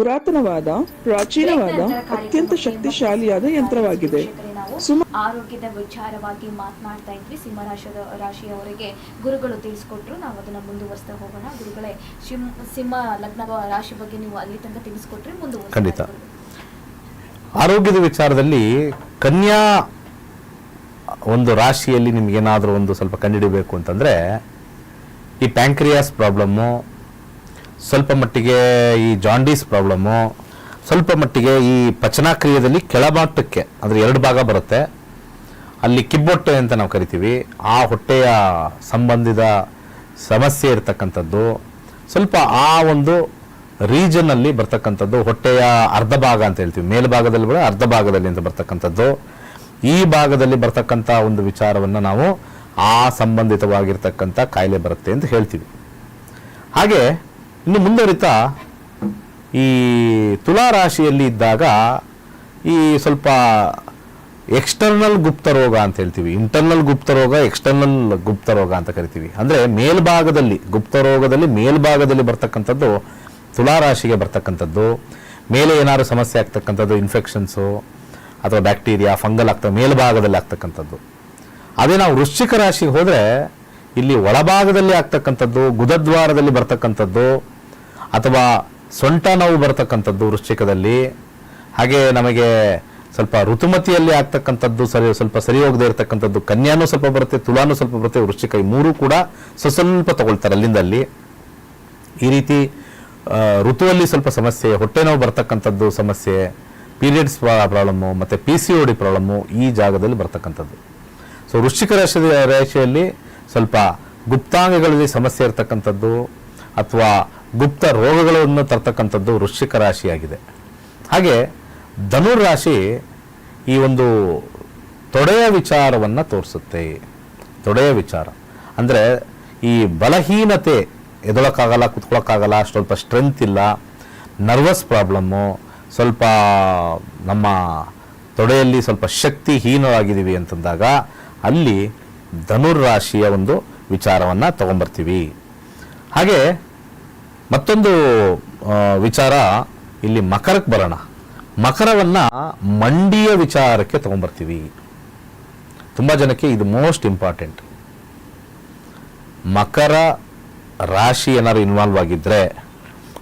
ಪುರಾತನವಾದ ಪ್ರಾಚೀನವಾದ ಅತ್ಯಂತ ಶಕ್ತಿಶಾಲಿಯಾದ ಯಂತ್ರವಾಗಿದೆ. ಸುಮ ಆರೋಗ್ಯದ ವಿಚಾರವಾಗಿ ಮಾತನಾಡ್ತಾ ಇದ್ವಿ ಸಿಂಹರಾಶಿ ರಾಶಿಯವರಿಗೆ. ಗುರುಗಳು ತಿಳಿಸ್ಕೊಟ್ರು ನಾವು ಅದನ್ನ ಮುಂದುವರಿಸ್ತಾ ಹೋಗೋಣ. ಗುರುಗಳೇ ಸಿಂಹ ಸಿಂಹ ಲಗ್ನ ರಾಶಿ ಬಗ್ಗೆ ನೀವು ಅಲ್ಲಿ ತನಕ ತಿಳಿಸ್ಕೊಟ್ರೆ ಮುಂದುವರಿಸ್ತಾ ಖಂಡಿತ. ಆರೋಗ್ಯದ ವಿಚಾರದಲ್ಲಿ ಕನ್ಯಾ ಒಂದು ರಾಶಿಯಲ್ಲಿ ನಿಮ್ಗೇನಾದರೂ ಒಂದು ಸ್ವಲ್ಪ ಕಂಡುಹಿಡಿಬೇಕು ಅಂತಂದರೆ ಈ ಪ್ಯಾಂಕ್ರಿಯಾಸ್ ಪ್ರಾಬ್ಲಮ್ಮು ಸ್ವಲ್ಪ ಮಟ್ಟಿಗೆ ಈ ಜಾಂಡೀಸ್ ಪ್ರಾಬ್ಲಮ್ಮು ಸ್ವಲ್ಪ ಮಟ್ಟಿಗೆ ಈ ಪಚನಾಕ್ರಿಯೆಯಲ್ಲಿ ಕೆಳಮಟ್ಟಕ್ಕೆ ಅಂದರೆ ಎರಡು ಭಾಗ ಬರುತ್ತೆ. ಅಲ್ಲಿ ಕಿಬ್ಬೊಟ್ಟೆ ಅಂತ ನಾವು ಕರಿತೀವಿ. ಆ ಹೊಟ್ಟೆಯ ಸಂಬಂಧಿತ ಸಮಸ್ಯೆ ಇರತಕ್ಕಂಥದ್ದು, ಸ್ವಲ್ಪ ಆ ಒಂದು ರೀಜನಲ್ಲಿ ಬರ್ತಕ್ಕಂಥದ್ದು, ಹೊಟ್ಟೆಯ ಅರ್ಧ ಭಾಗ ಅಂತ ಹೇಳ್ತೀವಿ. ಮೇಲ್ಭಾಗದಲ್ಲಿ ಬರೋ ಅರ್ಧ ಭಾಗದಲ್ಲಿ ಅಂತ ಬರ್ತಕ್ಕಂಥದ್ದು. ಈ ಭಾಗದಲ್ಲಿ ಬರ್ತಕ್ಕಂಥ ಒಂದು ವಿಚಾರವನ್ನು ನಾವು ಆ ಸಂಬಂಧಿತವಾಗಿರ್ತಕ್ಕಂಥ ಕಾಯಿಲೆ ಬರುತ್ತೆ ಅಂತ ಹೇಳ್ತೀವಿ. ಹಾಗೆ ಇನ್ನು ಮುಂದುವರಿತಾ ಈ ತುಲಾ ರಾಶಿಯಲ್ಲಿ ಇದ್ದಾಗ ಈ ಸ್ವಲ್ಪ ಎಕ್ಸ್ಟರ್ನಲ್ ಗುಪ್ತ ರೋಗ ಅಂತ ಹೇಳ್ತೀವಿ. ಇಂಟರ್ನಲ್ ಗುಪ್ತ ರೋಗ ಎಕ್ಸ್ಟರ್ನಲ್ ಗುಪ್ತ ರೋಗ ಅಂತ ಕರಿತೀವಿ. ಅಂದರೆ ಮೇಲ್ಭಾಗದಲ್ಲಿ, ಗುಪ್ತ ರೋಗದಲ್ಲಿ ಮೇಲ್ಭಾಗದಲ್ಲಿ ಬರ್ತಕ್ಕಂಥದ್ದು ತುಲಾ ರಾಶಿಗೆ ಬರ್ತಕ್ಕಂಥದ್ದು. ಮೇಲೆ ಏನಾದ್ರು ಸಮಸ್ಯೆ ಆಗ್ತಕ್ಕಂಥದ್ದು ಇನ್ಫೆಕ್ಷನ್ಸು ಅಥವಾ ಬ್ಯಾಕ್ಟೀರಿಯಾ ಫಂಗಲ್ ಆಗ್ತವೆ, ಮೇಲ್ಭಾಗದಲ್ಲಿ ಆಗ್ತಕ್ಕಂಥದ್ದು. ಅದೇ ನಾವು ವೃಶ್ಚಿಕ ರಾಶಿಗೆ ಹೋದರೆ, ಇಲ್ಲಿ ಒಳಭಾಗದಲ್ಲಿ ಆಗ್ತಕ್ಕಂಥದ್ದು, ಗುದದ್ವಾರದಲ್ಲಿ ಬರ್ತಕ್ಕಂಥದ್ದು ಅಥವಾ ಸೊಂಟ ನೋವು ಬರತಕ್ಕಂಥದ್ದು ವೃಶ್ಚಿಕದಲ್ಲಿ, ಹಾಗೆ ನಮಗೆ ಸ್ವಲ್ಪ ಋತುಮತಿಯಲ್ಲಿ ಆಗ್ತಕ್ಕಂಥದ್ದು ಸರಿ, ಸ್ವಲ್ಪ ಸರಿ ಹೋಗದೆ ಇರತಕ್ಕಂಥದ್ದು, ಕನ್ಯಾನೂ ಸ್ವಲ್ಪ ಬರುತ್ತೆ, ತುಲಾನು ಸ್ವಲ್ಪ ಬರುತ್ತೆ, ವೃಶ್ಚಿಕ ಈ ಮೂರೂ ಕೂಡ ಸ್ವಸ್ವಲ್ಪ ತಗೊಳ್ತಾರೆ ಅಲ್ಲಿಂದ ಅಲ್ಲಿ ಈ ರೀತಿ ಋತುವಲ್ಲಿ ಸ್ವಲ್ಪ ಸಮಸ್ಯೆ, ಹೊಟ್ಟೆ ನೋವು ಬರ್ತಕ್ಕಂಥದ್ದು ಸಮಸ್ಯೆ, ಪೀರಿಯಡ್ಸ್ ಪ್ರಾಬ್ಲಮ್ಮು, ಮತ್ತು P C O D problem ಈ ಜಾಗದಲ್ಲಿ ಬರ್ತಕ್ಕಂಥದ್ದು. ಸೊ, ವೃಶ್ಚಿಕ ರಾಶಿ, ರಾಶಿಯಲ್ಲಿ ಸ್ವಲ್ಪ ಗುಪ್ತಾಂಗಗಳಲ್ಲಿ ಸಮಸ್ಯೆ ಇರತಕ್ಕಂಥದ್ದು, ಅಥವಾ ಗುಪ್ತ ರೋಗಗಳನ್ನು ತರ್ತಕ್ಕಂಥದ್ದು ವೃಶ್ಚಿಕ ರಾಶಿಯಾಗಿದೆ. ಹಾಗೆ ಧನುರ್ ರಾಶಿ ಈ ಒಂದು ತೊಡೆಯ ವಿಚಾರವನ್ನು ತೋರಿಸುತ್ತೆ. ತೊಡೆಯ ವಿಚಾರ. ಅಂದರೆ ಈ ಬಲಹೀನತೆ ಎದೊಳಕ್ಕಾಗಲ್ಲ ಕುತ್ಕೊಳ್ಳೋಕ್ಕಾಗಲ್ಲ ಸ್ವಲ್ಪ ಸ್ಟ್ರೆಂತ್ ಇಲ್ಲ ನರ್ವಸ್ ಪ್ರಾಬ್ಲಮ್ಮು ಸ್ವಲ್ಪ ನಮ್ಮ ತೊಡೆಯಲ್ಲಿ ಸ್ವಲ್ಪ ಶಕ್ತಿಹೀನವಾಗಿದ್ದೀವಿ ಅಂತಂದಾಗ ಅಲ್ಲಿ ಧನುರ್ ರಾಶಿಯ ಒಂದು ವಿಚಾರವನ್ನು ತಗೊಂಬರ್ತೀವಿ. ಹಾಗೆ ಮತ್ತೊಂದು ವಿಚಾರ ಇಲ್ಲಿ ಮಕರಕ್ಕೆ ಬರೋಣ. ಮಕರವನ್ನು ಮಂಡಿಯ ವಿಚಾರಕ್ಕೆ ತಗೊಂಬರ್ತೀವಿ. ತುಂಬ ಜನಕ್ಕೆ ಇದು ಮೋಸ್ಟ್ ಇಂಪಾರ್ಟೆಂಟ್ ಮಕರ ರಾಶಿ ಏನಾದ್ರು ಇನ್ವಾಲ್ವ್ ಆಗಿದ್ದರೆ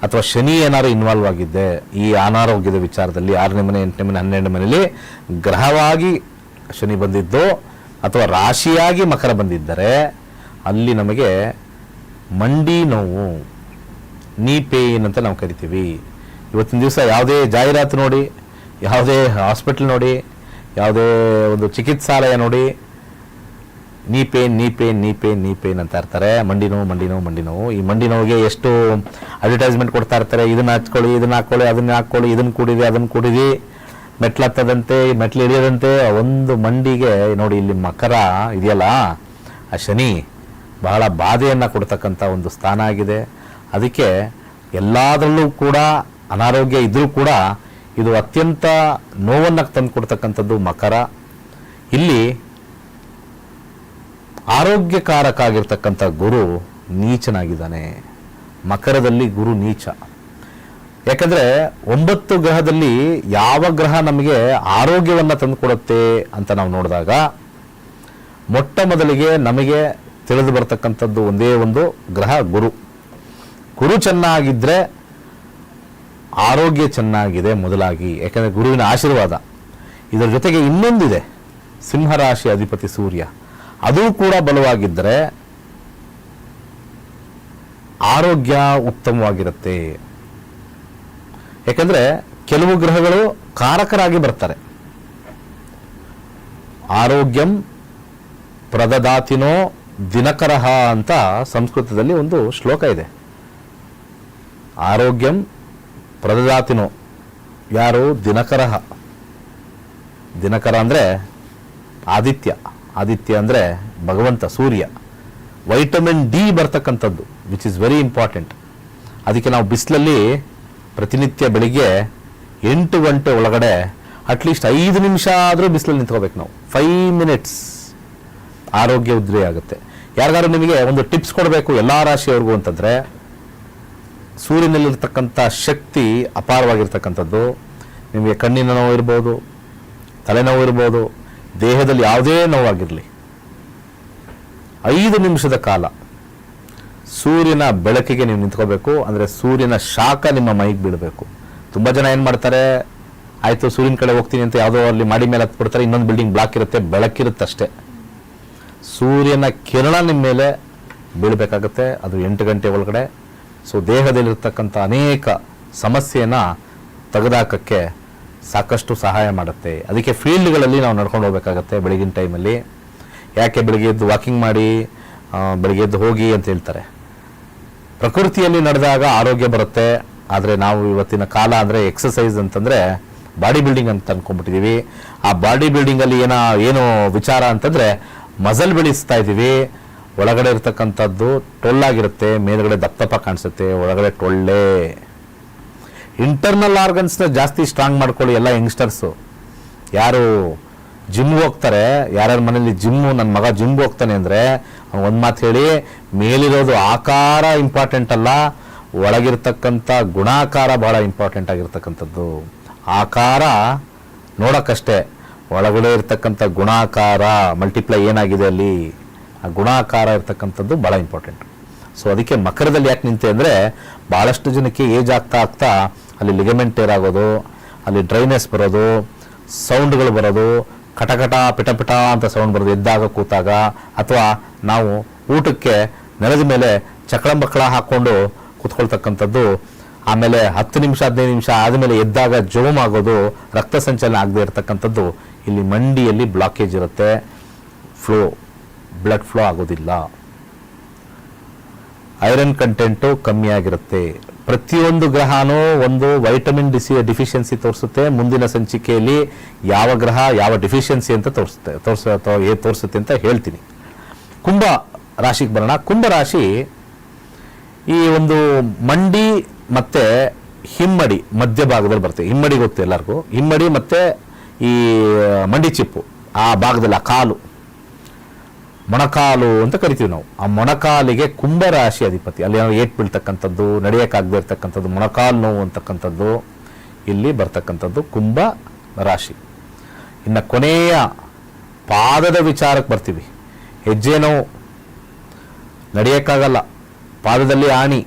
ಅಥವಾ ಶನಿ ಏನಾದ್ರು ಇನ್ವಾಲ್ವ್ ಆಗಿದ್ದೆ ಈ ಅನಾರೋಗ್ಯದ ವಿಚಾರದಲ್ಲಿ ಆರನೇ ಮನೆ, ಎಂಟನೇ ಮನೆ, ಹನ್ನೆರಡನೇ ಮನೆಯಲ್ಲಿ ಗ್ರಹವಾಗಿ ಶನಿ ಬಂದಿದ್ದು, ಅಥವಾ ರಾಶಿಯಾಗಿ ಮಕರ ಬಂದಿದ್ದರೆ, ಅಲ್ಲಿ ನಮಗೆ ಮಂಡಿ ನೋವು. ನೀ ಪೇನ್ ಅಂತ ನಾವು ಕರಿತೀವಿ. ಇವತ್ತಿನ ದಿವಸ ಯಾವುದೇ ಜಾಹೀರಾತು ನೋಡಿ, ಯಾವುದೇ ಹಾಸ್ಪಿಟ್ಲ್ ನೋಡಿ, ಯಾವುದೇ ಒಂದು ಚಿಕಿತ್ಸಾಲಯ ನೋಡಿ, ನೀ ಪೇನ್ ನೀ ಪೇನ್ ನೀ ಪೇನ್ ನೀ ಪೇನ್ ಅಂತ ಇರ್ತಾರೆ. ಮಂಡಿ ನೋವು ಮಂಡಿ ನೋವು ಮಂಡಿ ನೋವು. ಈ ಮಂಡಿ ನೋವಿಗೆ ಎಷ್ಟು ಅಡ್ವರ್ಟೈಸ್ಮೆಂಟ್ ಕೊಡ್ತಾ ಇರ್ತಾರೆ. ಇದನ್ನ ಹಚ್ಕೊಳ್ಳಿ, ಇದನ್ನ ಹಾಕ್ಕೊಳ್ಳಿ, ಅದನ್ನ ಹಾಕ್ಕೊಳ್ಳಿ, ಇದನ್ನ ಕುಡಿದಿ ಅದನ್ನ ಕುಡಿದಿ ಮೆಟ್ಲತ್ತದಂತೆ, ಮೆಟ್ಲು ಇಳಿಯದಂತೆ ಒಂದು ಮಂಡಿಗೆ ನೋಡಿ ಇಲ್ಲಿ ಮಕರ ಇದೆಯಲ್ಲ, ಆ ಶನಿ ಬಹಳ ಬಾಧೆಯನ್ನು ಕೊಡ್ತಕ್ಕಂಥ ಒಂದು ಸ್ಥಾನ ಆಗಿದೆ. ಅದಕ್ಕೆ ಎಲ್ಲದರಲ್ಲೂ ಕೂಡ ಅನಾರೋಗ್ಯ ಇದ್ದರೂ ಕೂಡ ಇದು ಅತ್ಯಂತ ನೋವನ್ನು ತಂದು ಕೊಡ್ತಕ್ಕಂಥದ್ದು ಮಕರ. ಇಲ್ಲಿ ಆರೋಗ್ಯಕಾರಕ ಆಗಿರ್ತಕ್ಕಂಥ ಗುರು ನೀಚನಾಗಿದ್ದಾನೆ. ಮಕರದಲ್ಲಿ ಗುರು ನೀಚ. ಯಾಕಂದರೆ ಒಂಬತ್ತು ಗ್ರಹದಲ್ಲಿ ಯಾವ ಗ್ರಹ ನಮಗೆ ಆರೋಗ್ಯವನ್ನು ತಂದುಕೊಡುತ್ತೆ ಅಂತ ನಾವು ನೋಡಿದಾಗ ಮೊಟ್ಟ ಮೊದಲಿಗೆ ನಮಗೆ ತಿಳಿದು ಬರ್ತಕ್ಕಂಥದ್ದು ಒಂದೇ ಒಂದು ಗ್ರಹ ಗುರು. ಗುರು ಚೆನ್ನಾಗಿದ್ದರೆ ಆರೋಗ್ಯ ಚೆನ್ನಾಗಿದೆ ಮೊದಲಾಗಿ, ಯಾಕಂದರೆ ಗುರುವಿನ ಆಶೀರ್ವಾದ. ಇದರ ಜೊತೆಗೆ ಇನ್ನೊಂದಿದೆ, ಸಿಂಹರಾಶಿ ಅಧಿಪತಿ ಸೂರ್ಯ. ಅದು ಕೂಡ ಬಲವಾಗಿದ್ದರೆ ಆರೋಗ್ಯ ಉತ್ತಮವಾಗಿರುತ್ತೆ. ಯಾಕಂದರೆ ಕೆಲವು ಗ್ರಹಗಳು ಕಾರಕರಾಗಿ ಬರ್ತಾರೆ. ಆರೋಗ್ಯಂ ಪ್ರದದಾತಿನೋ ದಿನಕರಹ ಅಂತ ಸಂಸ್ಕೃತದಲ್ಲಿ ಒಂದು ಶ್ಲೋಕ ಇದೆ. ಆರೋಗ್ಯಂ ಪ್ರದದಾತಿನೋ. ಯಾರು? ದಿನಕರ ದಿನಕರ ಅಂದರೆ ಆದಿತ್ಯ. ಆದಿತ್ಯ ಅಂದರೆ ಭಗವಂತ, ಸೂರ್ಯ. ವೈಟಮಿನ್ ಡಿ ಬರ್ತಕ್ಕಂಥದ್ದು ವಿಚ್ ಇಸ್ ವೆರಿ ಇಂಪಾರ್ಟೆಂಟ್ ಅದಕ್ಕೆ ನಾವು ಬಿಸಿಲಲ್ಲಿ ಪ್ರತಿನಿತ್ಯ ಬೆಳಿಗ್ಗೆ ಎಂಟು ಗಂಟೆ ಒಳಗಡೆ ಅಟ್ಲೀಸ್ಟ್ ಐದು ನಿಮಿಷ ಆದರೂ ಬಿಸಿಲಲ್ಲಿ ನಿಂತ್ಕೋಬೇಕು ನಾವು. ಫೈವ್ ಮಿನಿಟ್ಸ್ ಆರೋಗ್ಯ ಉದ್ರಿ ಆಗುತ್ತೆ. ಯಾರಿಗಾದ್ರೂ ನಿಮಗೆ ಒಂದು ಟಿಪ್ಸ್ ಕೊಡಬೇಕು ಎಲ್ಲ ರಾಶಿಯವ್ರಿಗೂ ಅಂತಂದರೆ ಸೂರ್ಯನಲ್ಲಿರ್ತಕ್ಕಂಥ ಶಕ್ತಿ ಅಪಾರವಾಗಿರ್ತಕ್ಕಂಥದ್ದು. ನಿಮಗೆ ಕಣ್ಣಿನ ನೋವು ಇರ್ಬೋದು ತಲೆನೋವು ಇರ್ಬೋದು, ದೇಹದಲ್ಲಿ ಯಾವುದೇ ನೋವಾಗಿರಲಿ. ಐದು ನಿಮಿಷದ ಕಾಲ ಸೂರ್ಯನ ಬೆಳಕಿಗೆ ನೀವು ನಿಂತ್ಕೋಬೇಕು, ಅಂದರೆ ಸೂರ್ಯನ ಶಾಖ ನಿಮ್ಮ ಮೈಗೆ ಬೀಳಬೇಕು. ತುಂಬ ಜನ ಏನು ಮಾಡ್ತಾರೆ, ಆಯಿತು ಸೂರ್ಯನ ಕಡೆ ಹೋಗ್ತೀನಿ ಅಂತ ಯಾವುದೋ ಅಲ್ಲಿ ಮಾಡಿ ಮೇಲೆ ಹತ್ಬಿಡ್ತಾರೆ, ಇನ್ನೊಂದು ಬಿಲ್ಡಿಂಗ್ ಬ್ಲಾಕ್ ಇರುತ್ತೆ ಬೆಳಕಿರುತ್ತೆ ಅಷ್ಟೇ ಸೂರ್ಯನ ಕಿರಣ ನಿಮ್ಮ ಮೇಲೆ ಬೀಳಬೇಕಾಗತ್ತೆ, ಅದು ಎಂಟು ಗಂಟೆ ಒಳಗಡೆ. ಸೊ ದೇಹದಲ್ಲಿರ್ತಕ್ಕಂಥ ಅನೇಕ ಸಮಸ್ಯೆಯನ್ನು ತೆಗೆದಾಕಕ್ಕೆ ಸಾಕಷ್ಟು ಸಹಾಯ ಮಾಡುತ್ತೆ. ಅದಕ್ಕೆ ಫೀಲ್ಡ್ಗಳಲ್ಲಿ ನಾವು ನಡ್ಕೊಂಡು ಹೋಗ್ಬೇಕಾಗತ್ತೆ ಬೆಳಗಿನ ಟೈಮಲ್ಲಿ. ಯಾಕೆ ಬೆಳಗ್ಗೆ ಎದ್ದು ವಾಕಿಂಗ್ ಮಾಡಿ ಬೆಳಗ್ಗೆ ಎದ್ದು ಹೋಗಿ ಅಂತ ಹೇಳ್ತಾರೆ. ಪ್ರಕೃತಿಯಲ್ಲಿ ನಡೆದಾಗ ಆರೋಗ್ಯ ಬರುತ್ತೆ. ಆದರೆ ನಾವು ಇವತ್ತಿನ ಕಾಲ ಅಂದರೆ ಎಕ್ಸಸೈಸ್ ಅಂತಂದರೆ ಬಾಡಿ ಬಿಲ್ಡಿಂಗ್ ಅಂತ ಅಂದ್ಕೊಂಡ್ಬಿಟ್ಟಿದ್ದೀವಿ ಆ ಬಾಡಿ ಬಿಲ್ಡಿಂಗಲ್ಲಿ ಏನೋ, ಏನು ವಿಚಾರ ಅಂತಂದರೆ ಮಸಲ್ ಬೆಳೆಸ್ತಾ ಇದ್ದೀವಿ. ಒಳಗಡೆ ಇರ್ತಕ್ಕಂಥದ್ದು ಟೊಳ್ಳಾಗಿರುತ್ತೆ, ಮೇಲುಗಡೆ ದಪ್ಪ ದಪ್ಪ ಕಾಣಿಸುತ್ತೆ, ಒಳಗಡೆ ಟೊಳ್ಳೆ. ಇಂಟರ್ನಲ್ ಆರ್ಗನ್ಸ್ನ ಜಾಸ್ತಿ ಸ್ಟ್ರಾಂಗ್ ಮಾಡ್ಕೊಳ್ಳಿ ಎಲ್ಲ ಯಂಗ್ಸ್ಟರ್ಸು ಯಾರು ಜಿಮ್ಗೆ ಹೋಗ್ತಾರೆ, ಯಾರ್ಯಾರ ಮನೇಲಿ ಜಿಮ್ಮು ನನ್ನ ಮಗ ಜಿಮ್ಗೆ ಹೋಗ್ತಾನೆ ಅಂದರೆ ಒಂದು ಮಾತು ಹೇಳಿ, ಮೇಲಿರೋದು ಆಕಾರ ಇಂಪಾರ್ಟೆಂಟ್ ಅಲ್ಲ, ಒಳಗಿರ್ತಕ್ಕಂಥ ಗುಣಾಕಾರ ಬಹಳ ಇಂಪಾರ್ಟೆಂಟ್ ಆಗಿರ್ತಕ್ಕಂಥದ್ದು. ಆಕಾರ ನೋಡೋಕ್ಕಷ್ಟೇ, ಒಳಗಡೆ ಇರ್ತಕ್ಕಂಥ ಗುಣಾಕಾರ ಮಲ್ಟಿಪ್ಲೈ ಏನಾಗಿದೆ ಅಲ್ಲಿ? ಆ ಗುಣಾಕಾರ ಇರ್ತಕ್ಕಂಥದ್ದು ಭಾಳ ಇಂಪಾರ್ಟೆಂಟ್ ಸೊ ಅದಕ್ಕೆ ಮಕರದಲ್ಲಿ ಯಾಕೆ ನಿಂತೆ ಅಂದರೆ ಭಾಳಷ್ಟು ಜನಕ್ಕೆ ಏಜ್ ಆಗ್ತಾ ಆಗ್ತಾ ಅಲ್ಲಿ ಲಿಗಮೆಂಟ್ ಟೇರ್ ಆಗೋದು, ಅಲ್ಲಿ ಡ್ರೈನೆಸ್ ಬರೋದು ಸೌಂಡ್ಗಳು ಬರೋದು, ಕಟಕಟ, ಪಿಟಪಿಟ ಅಂತ ಸೌಂಡ್ ಬರೋದು, ಎದ್ದಾಗ, ಕೂತಾಗ, ಅಥವಾ ನಾವು ಊಟಕ್ಕೆ ನೆಲದ ಮೇಲೆ ಚಕ್ಳ ಮಕ್ಕಳ ಹಾಕ್ಕೊಂಡು ಕೂತ್ಕೊಳ್ತಕ್ಕಂಥದ್ದು, ಆಮೇಲೆ ಹತ್ತು ನಿಮಿಷ, ಹದಿನೈದು ನಿಮಿಷ ಆದಮೇಲೆ ಎದ್ದಾಗ ಜೋಮ್ ಆಗೋದು, ರಕ್ತ ಸಂಚಲನ ಆಗದೆ ಇರತಕ್ಕಂಥದ್ದು, ಇಲ್ಲಿ ಮಂಡಿಯಲ್ಲಿ ಬ್ಲಾಕೇಜ್ ಇರುತ್ತೆ ಫ್ಲೋ ಬ್ಲಡ್ ಫ್ಲೋ ಆಗೋದಿಲ್ಲ. ಐರನ್ ಕಂಟೆಂಟು ಕಮ್ಮಿ ಆಗಿರುತ್ತೆ. ಪ್ರತಿಯೊಂದು ಗ್ರಹನೂ ಒಂದು ವೈಟಮಿನ್ ಡಿಸಿ ಡಿಫಿಷಿಯನ್ಸಿ ತೋರಿಸುತ್ತೆ. ಮುಂದಿನ ಸಂಚಿಕೆಯಲ್ಲಿ ಯಾವ ಗ್ರಹ ಯಾವ ಡಿಫಿಷಿಯನ್ಸಿ ಅಂತ ತೋರಿಸುತ್ತೆ, ತೋರಿಸ ಅಥವಾ ಏ, ತೋರಿಸುತ್ತೆ ಅಂತ ಹೇಳ್ತೀನಿ. ಕುಂಭ ರಾಶಿಗೆ ಬರೋಣ. ಕುಂಭ ರಾಶಿ ಈ ಒಂದು ಮಂಡಿ ಮತ್ತು ಹಿಮ್ಮಡಿ ಮಧ್ಯಭಾಗದಲ್ಲಿ ಬರುತ್ತೆ. ಹಿಮ್ಮಡಿ ಗೊತ್ತು ಎಲ್ಲರಿಗೂ. ಹಿಮ್ಮಡಿ ಮತ್ತು ಈ ಮಂಡಿ ಚಿಪ್ಪು, ಆ ಭಾಗದಲ್ಲಿ, ಆ ಕಾಲು. ಮೊಣಕಾಲು ಅಂತ ಕರಿತೀವಿ ನಾವು. ಆ ಮೊಣಕಾಲಿಗೆ ಕುಂಭರಾಶಿ ಅಧಿಪತಿ. ಅಲ್ಲಿ ನಾವು ಏಟ್ ಬೀಳ್ತಕ್ಕಂಥದ್ದು ನಡೆಯೋಕ್ಕಾಗದೇ ಇರ್ತಕ್ಕಂಥದ್ದು, ಮೊಣಕಾಲು ನೋವು ಅಂತಕ್ಕಂಥದ್ದು, ಇಲ್ಲಿ ಬರ್ತಕ್ಕಂಥದ್ದು ಕುಂಭ ರಾಶಿ. ಇನ್ನು ಕೊನೆಯ ಪಾದದ ವಿಚಾರಕ್ಕೆ ಬರ್ತೀವಿ. ಹೆಜ್ಜೆ ನೋವು. ನಡೆಯೋಕ್ಕಾಗಲ್ಲ. ಪಾದದಲ್ಲಿ ಆಣಿ.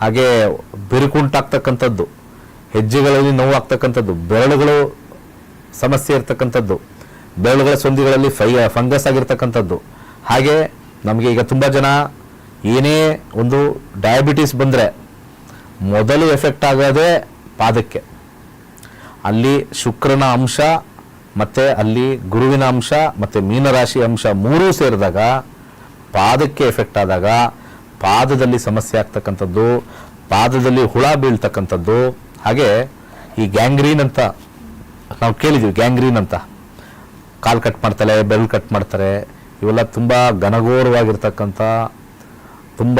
ಹಾಗೆ ಬಿರುಕುಂಟಾಗ್ತಕ್ಕಂಥದ್ದು. ಹೆಜ್ಜೆಗಳಲ್ಲಿ ನೋವು ಆಗ್ತಕ್ಕಂಥದ್ದು. ಬೆರಳುಗಳು ಸಮಸ್ಯೆ ಇರ್ತಕ್ಕಂಥದ್ದು. ಬೆರಳುಗಳ ಸಂಧಿಗಳಲ್ಲಿ ಫೈ, ಫಂಗಸ್ ಆಗಿರ್ತಕ್ಕಂಥದ್ದು. ಹಾಗೆ ನಮಗೆ ಈಗ ತುಂಬ ಜನ ಏನೇ ಒಂದು ಡಯಾಬಿಟೀಸ್ ಬಂದರೆ ಮೊದಲು ಎಫೆಕ್ಟ್ ಆಗೋದೇ ಪಾದಕ್ಕೆ. ಅಲ್ಲಿ ಶುಕ್ರನ ಅಂಶ ಮತ್ತು ಅಲ್ಲಿ ಗುರುವಿನ ಅಂಶ ಮತ್ತು ಮೀನರಾಶಿ ಅಂಶ ಮೂರೂ ಸೇರಿದಾಗ ಪಾದಕ್ಕೆ ಎಫೆಕ್ಟ್ ಆದಾಗ ಪಾದದಲ್ಲಿ ಸಮಸ್ಯೆ ಆಗ್ತಕ್ಕಂಥದ್ದು, ಪಾದದಲ್ಲಿ ಹುಳ ಬೀಳ್ತಕ್ಕಂಥದ್ದು. ಹಾಗೆ ಈ ಗ್ಯಾಂಗ್ರೀನ್ ಅಂತ ನಾವು ಕೇಳಿದ್ದೀವಿ ಗ್ಯಾಂಗ್ರೀನ್ ಅಂತ. ಕಾಲು ಕಟ್ ಮಾಡ್ತಾರೆ ಬೆರಳು ಕಟ್ ಮಾಡ್ತಾರೆ, ಇವೆಲ್ಲ ತುಂಬ ಘನಘೋರವಾಗಿರ್ತಕ್ಕಂಥ, ತುಂಬ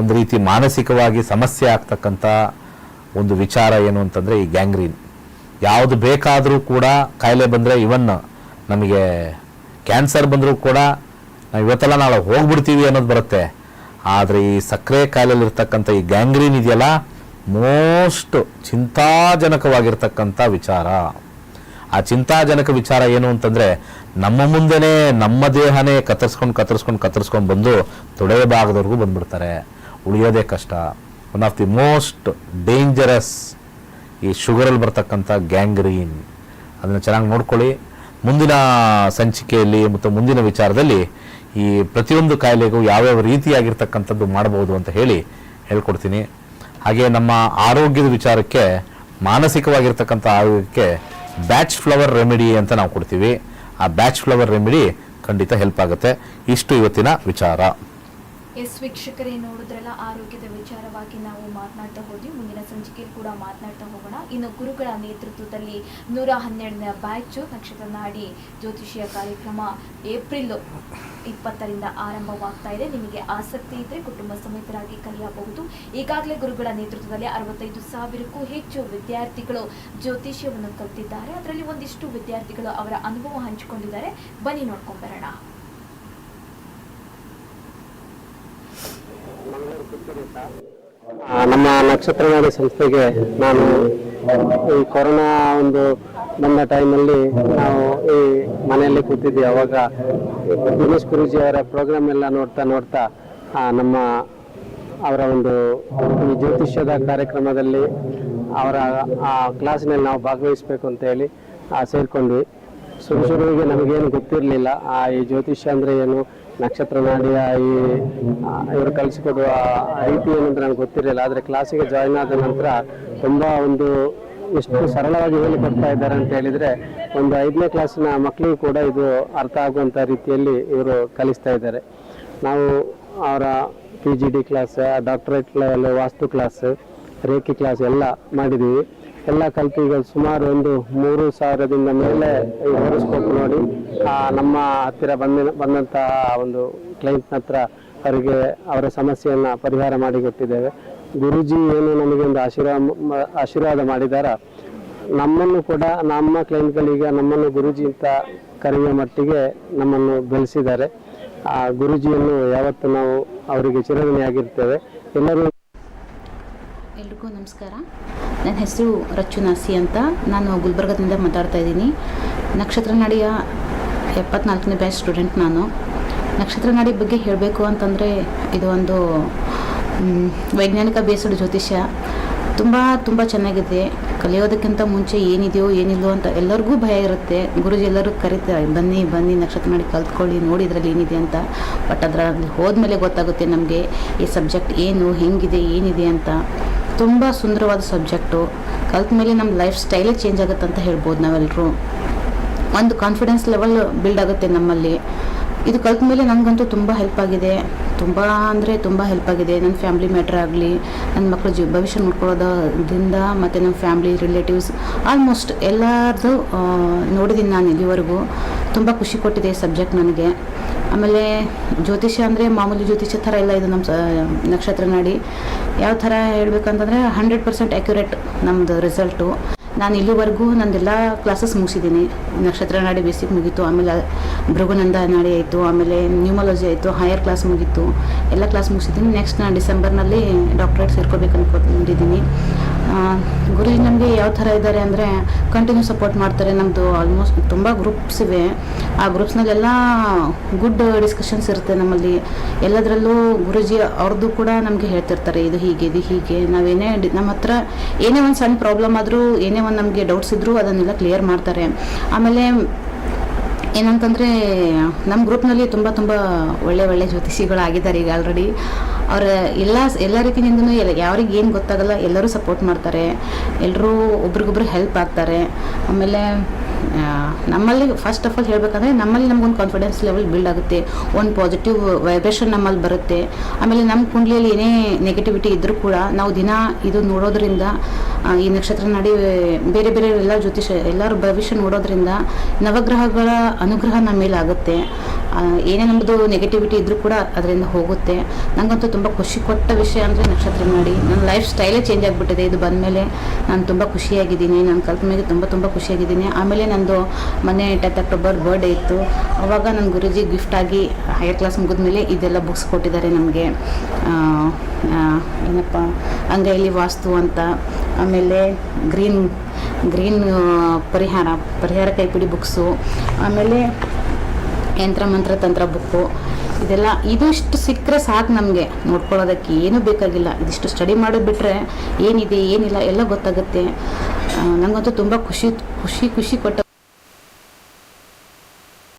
ಒಂದು ರೀತಿ ಮಾನಸಿಕವಾಗಿ ಸಮಸ್ಯೆ ಆಗ್ತಕ್ಕಂಥ ಒಂದು ವಿಚಾರ ಏನು ಅಂತಂದರೆ ಈ ಗ್ಯಾಂಗ್ರೀನ್. ಯಾವುದು ಬೇಕಾದರೂ ಕೂಡ ಕಾಯಿಲೆ ಬಂದರೆ ಇವನ್ ನಮಗೆ ಕ್ಯಾನ್ಸರ್ ಬಂದರೂ ಕೂಡ ನಾವು ಇವತ್ತೆಲ್ಲ ನಾಳೆ ಹೋಗ್ಬಿಡ್ತೀವಿ ಅನ್ನೋದು ಬರುತ್ತೆ. ಆದರೆ ಈ ಸಕ್ಕರೆ ಕಾಯಿಲೆಲಿರ್ತಕ್ಕಂಥ ಈ ಗ್ಯಾಂಗ್ರೀನ್ ಇದೆಯಲ್ಲ, ಮೋಸ್ಟ್ ಚಿಂತಾಜನಕವಾಗಿರ್ತಕ್ಕಂಥ ವಿಚಾರ. ಆ ಚಿಂತಾಜನಕ ವಿಚಾರ ಏನು ಅಂತಂದ್ರೆ ನಮ್ಮ ಮುಂದೆನೇ, ನಮ್ಮ ದೇಹನೇ ಕತ್ತರಿಸ್ಕೊಂಡು ಕತ್ತರಿಸ್ಕೊಂಡು ಕತ್ತರಿಸ್ಕೊಂಡು ಬಂದು ತೊಡೆ ಭಾಗದವರೆಗೂ ಬಂದ್ಬಿಡ್ತಾರೆ. ಉಳಿಯೋದೇ ಕಷ್ಟ. One of the most dangerous ಈ ಶುಗರಲ್ಲಿ ಬರ್ತಕ್ಕಂಥ ಗ್ಯಾಂಗ್ರೀನ್. ಅದನ್ನು ಚೆನ್ನಾಗಿ ನೋಡ್ಕೊಳ್ಳಿ. ಮುಂದಿನ ಸಂಚಿಕೆಯಲ್ಲಿ ಮತ್ತು ಮುಂದಿನ ವಿಚಾರದಲ್ಲಿ ಈ ಪ್ರತಿಯೊಂದು ಕಾಯಿಲೆಗೂ ಯಾವ್ಯಾವ ರೀತಿಯಾಗಿರ್ತಕ್ಕಂಥದ್ದು ಮಾಡಬಹುದು ಅಂತ ಹೇಳಿ ಹೇಳ್ಕೊಡ್ತೀನಿ. ಹಾಗೆ ನಮ್ಮ ಆರೋಗ್ಯದ ವಿಚಾರಕ್ಕೆ, ಮಾನಸಿಕವಾಗಿರ್ತಕ್ಕಂಥ ಆರೋಗ್ಯಕ್ಕೆ ಬ್ಯಾಚ್ ಫ್ಲವರ್ ರೆಮಿಡಿ ಅಂತ ನಾವು ಕೊಡ್ತೀವಿ. ಆ ಬ್ಯಾಚ್ ಫ್ಲವರ್ ರೆಮಿಡಿ ಖಂಡಿತ ಹೆಲ್ಪ್ ಆಗುತ್ತೆ. ಇಷ್ಟು ಇವತ್ತಿನ ವಿಚಾರ. ಎಸ್ ವೀಕ್ಷಕರೇ, ನೋಡಿದ್ರಲ್ಲ, ಆರೋಗ್ಯದ ವಿಚಾರವಾಗಿ ನಾವು ಮಾತನಾಡ್ತಾ ಹೋದ್ವಿ. ಮುಂದಿನ ಸಂಚಿಕೆಯಲ್ಲಿ ಕೂಡ ಮಾತನಾಡ್ತಾ ಹೋಗೋಣ. ಇನ್ನು ಗುರುಗಳ ನೇತೃತ್ವದಲ್ಲಿ ನೂರ ಹನ್ನೆರಡನೇ ಬ್ಯಾಚು ನಕ್ಷತ್ರ ನಾಡಿ ಜ್ಯೋತಿಷಿಯ ಕಾರ್ಯಕ್ರಮ ಏಪ್ರಿಲ್ ಇಪ್ಪತ್ತರಿಂದ ಆರಂಭವಾಗ್ತಾ ಇದೆ. ನಿಮಗೆ ಆಸಕ್ತಿ ಇದ್ದರೆ ಕುಟುಂಬ ಸಮೇತರಾಗಿ ಕಲಿಯಬಹುದು. ಈಗಾಗಲೇ ಗುರುಗಳ ನೇತೃತ್ವದಲ್ಲಿ ಅರವತ್ತೈದು ಸಾವಿರಕ್ಕೂ ಹೆಚ್ಚು ವಿದ್ಯಾರ್ಥಿಗಳು ಜ್ಯೋತಿಷ್ಯವನ್ನು ಕಲ್ತಿದ್ದಾರೆ. ಅದರಲ್ಲಿ ಒಂದಿಷ್ಟು ವಿದ್ಯಾರ್ಥಿಗಳು ಅವರ ಅನುಭವ ಹಂಚಿಕೊಂಡಿದ್ದಾರೆ. ಬನ್ನಿ ನೋಡ್ಕೊಂಬರೋಣ ಮಂಗಳೂರು ಪುತ್ತೂರು ಸರ್ ಆ, ನಮ್ಮ ನಕ್ಷತ್ರನಾಡಿ ಸಂಸ್ಥೆಗೆ ನಾನು ಈ ಕೊರೋನಾ ಒಂದು ಬಂದ ಟೈಮಲ್ಲಿ ನಾವು ಈ ಮನೆಯಲ್ಲಿ ಕೂತಿದ್ವಿ. ಅವಾಗ ದಿನೇಶ್ ಗುರೂಜಿ ಅವರ ಪ್ರೋಗ್ರಾಮ್ ಎಲ್ಲ ನೋಡ್ತಾ ನೋಡ್ತಾ ನಮ್ಮ ಅವರ ಒಂದು ಈ ಜ್ಯೋತಿಷ್ಯದ ಕಾರ್ಯಕ್ರಮದಲ್ಲಿ ಅವರ, ಆ ಕ್ಲಾಸ್ನಲ್ಲಿ ನಾವು ಭಾಗವಹಿಸಬೇಕು ಅಂತ ಹೇಳಿ ಸೇರ್ಕೊಂಡ್ವಿ. ಶುರು ಶುರುವಿಗೆ ನಮಗೇನು ಗೊತ್ತಿರಲಿಲ್ಲ. ಆ, ಈ ಜ್ಯೋತಿಷ್ಯ ಅಂದರೆ ಏನು? ನಕ್ಷತ್ರ ನಾಡಿಯ ಈ ಇವರು ಕಲಿಸಿಕೊಡುವ ರೀತಿ ಏನು ಅಂತ ನನಗೆ ಗೊತ್ತಿರಲಿಲ್ಲ, ಆದರೆ ಕ್ಲಾಸಿಗೆ ಜಾಯ್ನ್ ಆದ ನಂತರ ತುಂಬ ಒಂದು ಎಷ್ಟು ಸರಳವಾಗಿ ಹೇಳಿಕೊಡ್ತಾ ಇದ್ದಾರೆ ಅಂತ ಹೇಳಿದರೆ ಒಂದು ಐದನೇ ಕ್ಲಾಸಿನ ಮಕ್ಕಳಿಗೂ ಕೂಡ ಇದು ಅರ್ಥ ಆಗುವಂಥ ರೀತಿಯಲ್ಲಿ ಇವರು ಕಲಿಸ್ತಾ ಇದ್ದಾರೆ. ನಾವು ಅವರ P G D class doctorate level vastu class reiki class ಎಲ್ಲ ಮಾಡಿದ್ದೀವಿ. ಎಲ್ಲ ಕಲ್ತು ಈಗ ಸುಮಾರು ಒಂದು ಮೂರು ಸಾವಿರದಿಂದ ಮೇಲೆ ಹೊರಸ್ಕೋಪ್ ನೋಡಿ ಆ, ನಮ್ಮ ಹತ್ತಿರ ಬಂದ ಬಂದಂತಹ ಒಂದು ಕ್ಲೈಂಟ್ನ ಹತ್ರ ಅವರಿಗೆ ಅವರ ಸಮಸ್ಯೆಯನ್ನು ಪರಿಹಾರ ಮಾಡಿ ಕೊಟ್ಟಿದ್ದೇವೆ. ಗುರುಜಿ ಏನು ನಮಗೆ ಒಂದು ಆಶೀರ್ವಾದ ಆಶೀರ್ವಾದ ಮಾಡಿದಾರ. ನಮ್ಮನ್ನು ಕೂಡ ನಮ್ಮ ಕ್ಲೈಂಟ್ಗಳೀಗ ನಮ್ಮನ್ನು ಗುರುಜಿ ಅಂತ ಕರೆಯುವ ಮಟ್ಟಿಗೆ ನಮ್ಮನ್ನು ಬೆಳೆಸಿದ್ದಾರೆ. ಆ ಗುರುಜಿಯನ್ನು ಯಾವತ್ತು ನಾವು ಅವರಿಗೆ ಚಿರಋಣಿಯಾಗಿರ್ತೇವೆ. ಎಲ್ಲರೂ ಎಲ್ರಿಗೂ ನಮಸ್ಕಾರ. ನನ್ನ ಹೆಸರು ರಚ್ಚುನಾಸಿ ಅಂತ. ನಾನು ಗುಲ್ಬರ್ಗದಿಂದ ಮಾತಾಡ್ತಾ ಇದ್ದೀನಿ. ನಕ್ಷತ್ರ ನಾಡಿಯ ಎಪ್ಪತ್ನಾಲ್ಕನೇ ಬ್ಯಾಚ್ ಸ್ಟೂಡೆಂಟ್ ನಾನು. ನಕ್ಷತ್ರ ನಾಡಿ ಬಗ್ಗೆ ಹೇಳಬೇಕು ಅಂತಂದರೆ ಇದು ಒಂದು ವೈಜ್ಞಾನಿಕ ಬೇಸಡ್ ಜ್ಯೋತಿಷ್ಯ. ತುಂಬ ತುಂಬ ಚೆನ್ನಾಗಿದೆ. ಕಲಿಯೋದಕ್ಕಿಂತ ಮುಂಚೆ ಏನಿದೆಯೋ ಏನಿಲ್ಲೋ ಅಂತ ಎಲ್ಲರಿಗೂ ಭಯ ಇರುತ್ತೆ. ಗುರುಜಿ ಎಲ್ಲರೂ ಕರೀತಾರೆ ಬನ್ನಿ ಬನ್ನಿ, ನಕ್ಷತ್ರ ನಾಡಿ ಕಲ್ತ್ಕೊಳ್ಳಿ, ನೋಡಿ ಇದರಲ್ಲಿ ಏನಿದೆ ಅಂತ. ಬಟ್ ಅದರಲ್ಲಿ ಹೋದ್ಮೇಲೆ ಗೊತ್ತಾಗುತ್ತೆ ನಮಗೆ, ಈ ಸಬ್ಜೆಕ್ಟ್ ಏನು, ಹೆಂಗಿದೆ, ಏನಿದೆ ಅಂತ. ತುಂಬ ಸುಂದರವಾದ ಸಬ್ಜೆಕ್ಟು. ಕಲ್ತ ಮೇಲೆ ನಮ್ಮ ಲೈಫ್ ಸ್ಟೈಲೇ ಚೇಂಜ್ ಆಗುತ್ತೆ ಅಂತ ಹೇಳ್ಬೋದು ನಾವೆಲ್ಲರೂ ಒಂದು ಕಾನ್ಫಿಡೆನ್ಸ್ ಲೆವೆಲ್ ಬಿಲ್ಡ್ ಆಗುತ್ತೆ ನಮ್ಮಲ್ಲಿ. ಇದು ಕಲ್ತ ಮೇಲೆ ನನಗಂತೂ ತುಂಬ ಹೆಲ್ಪ್ ಆಗಿದೆ. ತುಂಬ ಅಂದರೆ ತುಂಬ ಹೆಲ್ಪ್ ಆಗಿದೆ. ನನ್ನ ಫ್ಯಾಮ್ಲಿ ಮ್ಯಾಟ್ರ್ ಆಗಲಿ ನನ್ನ ಮಕ್ಕಳ ಜೀವ, ಭವಿಷ್ಯ ನೋಡ್ಕೊಳ್ಳೋದ್ರಿಂದ ಮತ್ತು ನಮ್ಮ ಫ್ಯಾಮ್ಲಿ ರಿಲೇಟಿವ್ಸ್ ಆಲ್ಮೋಸ್ಟ್ ಎಲ್ಲರದು ನೋಡಿದ್ದೀನಿ ನಾನು ಇಲ್ಲಿವರೆಗೂ. ತುಂಬ ಖುಷಿ ಕೊಟ್ಟಿದೆ ಈ ಸಬ್ಜೆಕ್ಟ್ ನನಗೆ. ಆಮೇಲೆ ಜ್ಯೋತಿಷ್ಯ ಅಂದರೆ ಮಾಮೂಲಿ ಜ್ಯೋತಿಷ್ಯ ಥರ ಇಲ್ಲ ಇದು ನಮ್ಮ ನಕ್ಷತ್ರ ನಾಡಿ. ಯಾವ ಥರ ಹೇಳ್ಬೇಕಂತಂದರೆ ಹಂಡ್ರೆಡ್ ಪರ್ಸೆಂಟ್ ಅಕ್ಯುರೇಟ್ ನಮ್ಮದು ರಿಸಲ್ಟು ನಾನು ಇಲ್ಲಿವರೆಗೂ ನಂದೆಲ್ಲ ಕ್ಲಾಸಸ್ ಮುಗಿಸಿದ್ದೀನಿ. ನಕ್ಷತ್ರ ನಾಡಿ ಬೇಸಿಕ್ ಮುಗೀತು, ಆಮೇಲೆ ಭೃಗುನಂದ ನಾಡಿ ಆಯಿತು, ಆಮೇಲೆ ನ್ಯೂಮಾಲಜಿ ಆಯಿತು ಹೈಯರ್ ಕ್ಲಾಸ್ ಮುಗೀತು. ಎಲ್ಲ ಕ್ಲಾಸ್ ಮುಗಿಸಿದ್ದೀನಿ. ನೆಕ್ಸ್ಟ್ ನಾನು ಡಿಸೆಂಬರ್ನಲ್ಲಿ ಡಾಕ್ಟ್ರೇಟ್ ಸೇರ್ಕೋಬೇಕು ಅನ್ಕೊಂಡಿದ್ದೀನಿ ಗುರುಜಿ ನಮಗೆ ಯಾವ ಥರ ಇದ್ದಾರೆ ಅಂದರೆ ಕಂಟಿನ್ಯೂ ಸಪೋರ್ಟ್ ಮಾಡ್ತಾರೆ ನಮ್ಮದು ಆಲ್ಮೋಸ್ಟ್ ತುಂಬ ಗ್ರೂಪ್ಸ್ ಇವೆ. ಆ ಗ್ರೂಪ್ಸ್ನಲ್ಲೆಲ್ಲ ಗುಡ್ ಡಿಸ್ಕಷನ್ಸ್ ಇರುತ್ತೆ ನಮ್ಮಲ್ಲಿ. ಎಲ್ಲದರಲ್ಲೂ ಗುರುಜಿ ಅವ್ರದ್ದು ಕೂಡ ನಮಗೆ ಹೇಳ್ತಿರ್ತಾರೆ, ಇದು ಹೀಗೆ ಇದು ಹೀಗೆ. ನಾವೇನೇ ನಮ್ಮ ಹತ್ರ ಏನೇ ಒಂದು ಸಣ್ಣ ಪ್ರಾಬ್ಲಮ್ ಆದರೂ, ಏನೇ ಒಂದು ನಮಗೆ ಡೌಟ್ಸ್ ಇದ್ದರೂ ಅದನ್ನೆಲ್ಲ ಕ್ಲಿಯರ್ ಮಾಡ್ತಾರೆ. ಆಮೇಲೆ ಏನಂತಂದರೆ ನಮ್ಮ ಗ್ರೂಪ್ನಲ್ಲಿ ತುಂಬ ತುಂಬ ಒಳ್ಳೆ ಒಳ್ಳೆ ಜ್ಯೋತಿಷಿಗಳು ಆಗಿದ್ದಾರೆ ಈಗ ಆಲ್ರೆಡಿ ಅವರ ಎಲ್ಲ ಎಲ್ಲ ರೀತಿಯಿಂದನೂ ಎಲ್ಲ, ಯಾರಿಗೆ ಏನು ಗೊತ್ತಾಗಲ್ಲ, ಎಲ್ಲರೂ ಸಪೋರ್ಟ್ ಮಾಡ್ತಾರೆ. ಎಲ್ಲರೂ ಒಬ್ರಿಗೊಬ್ರು ಹೆಲ್ಪ್ ಆಗ್ತಾರೆ. ಆಮೇಲೆ ನಮ್ಮಲ್ಲಿ ಫಸ್ಟ್ ಆಫ್ ಆಲ್ ಹೇಳಬೇಕಂದ್ರೆ ನಮ್ಮಲ್ಲಿ ನಮಗೊಂದು ಕಾನ್ಫಿಡೆನ್ಸ್ ಲೆವೆಲ್ ಬಿಲ್ಡ್ ಆಗುತ್ತೆ, ಒಂದು ಪಾಸಿಟಿವ್ ವೈಬ್ರೇಷನ್ ನಮ್ಮಲ್ಲಿ ಬರುತ್ತೆ. ಆಮೇಲೆ ನಮ್ಮ ಕುಂಡ್ಲಿಯಲ್ಲಿ ಏನೇ ನೆಗೆಟಿವಿಟಿ ಇದ್ದರೂ ಕೂಡ ನಾವು ದಿನ ಇದು ನೋಡೋದ್ರಿಂದ ಈ ನಕ್ಷತ್ರ ನಡಿ ಬೇರೆ ಬೇರೆ ಎಲ್ಲ ಜ್ಯೋತಿಷ, ಎಲ್ಲರ ಭವಿಷ್ಯ ನೋಡೋದ್ರಿಂದ ನವಗ್ರಹಗಳ ಅನುಗ್ರಹ ನಮ್ಮ ಮೇಲೆ ಆಗುತ್ತೆ ಏನೇ ನಮ್ಮದು ನೆಗೆಟಿವಿಟಿ ಇದ್ದರೂ ಕೂಡ ಅದರಿಂದ ಹೋಗುತ್ತೆ. ನನಗಂತೂ ತುಂಬ ಖುಷಿ ಕೊಟ್ಟ ವಿಷಯ ಅಂದರೆ ನಕ್ಷತ್ರ ಮಾಡಿ. ನನ್ನ ಲೈಫ್ ಸ್ಟೈಲೇ ಚೇಂಜ್ ಆಗಿಬಿಟ್ಟಿದೆ. ಇದು ಬಂದಮೇಲೆ ನಾನು ತುಂಬ ಖುಷಿಯಾಗಿದ್ದೀನಿ. ನಾನು ಕಲ್ತ ಮೇಲೆ ತುಂಬ ತುಂಬ ಖುಷಿಯಾಗಿದ್ದೀನಿ. ಆಮೇಲೆ ನಂದು ಮೊನ್ನೆ ಟೆಂತ್ ಅಕ್ಟೋಬರ್ ಬರ್ಡೇ ಇತ್ತು. ಅವಾಗ ನನ್ನ ಗುರುಜಿ ಗಿಫ್ಟ್ ಆಗಿ ಹೈಯರ್ ಕ್ಲಾಸ್ ಮುಗಿದ್ಮೇಲೆ ಇದೆಲ್ಲ ಬುಕ್ಸ್ ಕೊಟ್ಟಿದ್ದಾರೆ ನಮಗೆ. ಏನಪ್ಪ, ಅಂಗೈಲಿ ವಾಸ್ತು ಅಂತ. ಆಮೇಲೆ ಗ್ರೀನ್ ಗ್ರೀನ್ ಪರಿಹಾರ ಪರಿಹಾರ ಕೈಪಿಡಿ ಬುಕ್ಸು ಆಮೇಲೆ ಯಂತ್ರ ಮಂತ್ರ ತಂತ್ರ ಬುಕ್ಕು, ಇದೆಲ್ಲ ಇದಿಷ್ಟು ಸಿಕ್ಕರೆ ಸಾಕು ನಮಗೆ. ನೋಡ್ಕೊಳ್ಳೋದಕ್ಕೆ ಏನೂ ಬೇಕಾಗಿಲ್ಲ. ಇದಿಷ್ಟು ಸ್ಟಡಿ ಮಾಡೋದು ಬಿಟ್ಟರೆ ಏನಿದೆ, ಏನಿಲ್ಲ, ಎಲ್ಲ ಗೊತ್ತಾಗುತ್ತೆ. ನನಗಂತೂ ತುಂಬ ಖುಷಿ ಖುಷಿ ಖುಷಿ ಕೊಟ್ಟ